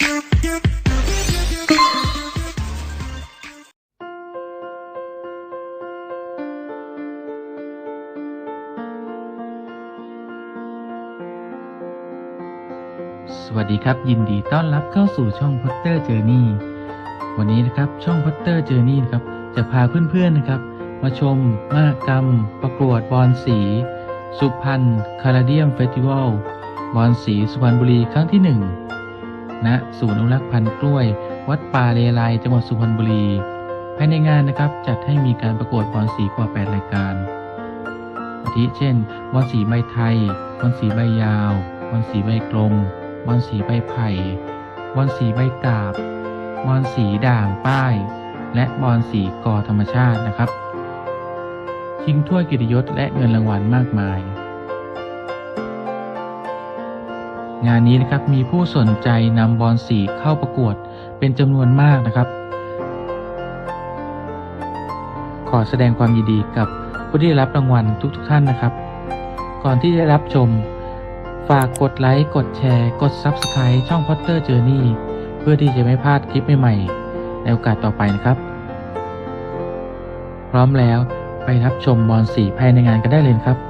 สวัสดีครับ ยินดีต้อนรับเข้าสู่ช่อง Potter Journey วันนี้นะครับช่อง Potter Journey นะครับจะพาเพื่อนๆนะครับ มาชมมหกรรม ประกวดบอลสี สุพรรณคาราเดียมเฟสติวัลบอลสีสุพรรณบุรีครั้งที่ 1 ณศูนย์อนุรักษ์พันธุ์กล้วย วัดป่าเลไลจังหวัดสุพรรณบุรี ภายในงานนะครับจัดให้มีการประกวดบอลสีกว่า 8 รายการอาทิเช่นบอลสีใบไทยบอลสีใบยาวบอลสีใบกลมบอลสีใบไผ่บอลสีใบกาบบอลสีด่างป้าย และบอลสีกอธรรมชาตินะครับชิงถ้วยกียรติยศและเงินรางวัลมากมาย งานนี้นะครับมีผู้สนใจนำบอลสีเข้าประกวดเป็นจำนวนมากนะครับ ขอแสดงความยินดีกับผู้ที่รับรางวัลทุกๆท่านนะครับ ก่อนที่จะรับชม ฝากกดไลค์ กดแชร์ กด Subscribe ช่อง Potter Journey เพื่อที่จะไม่พลาดคลิปใหม่ๆ ในโอกาสต่อไปนะครับ พร้อมแล้วไปรับชมบอลสีภายในงานกันได้เลยครับ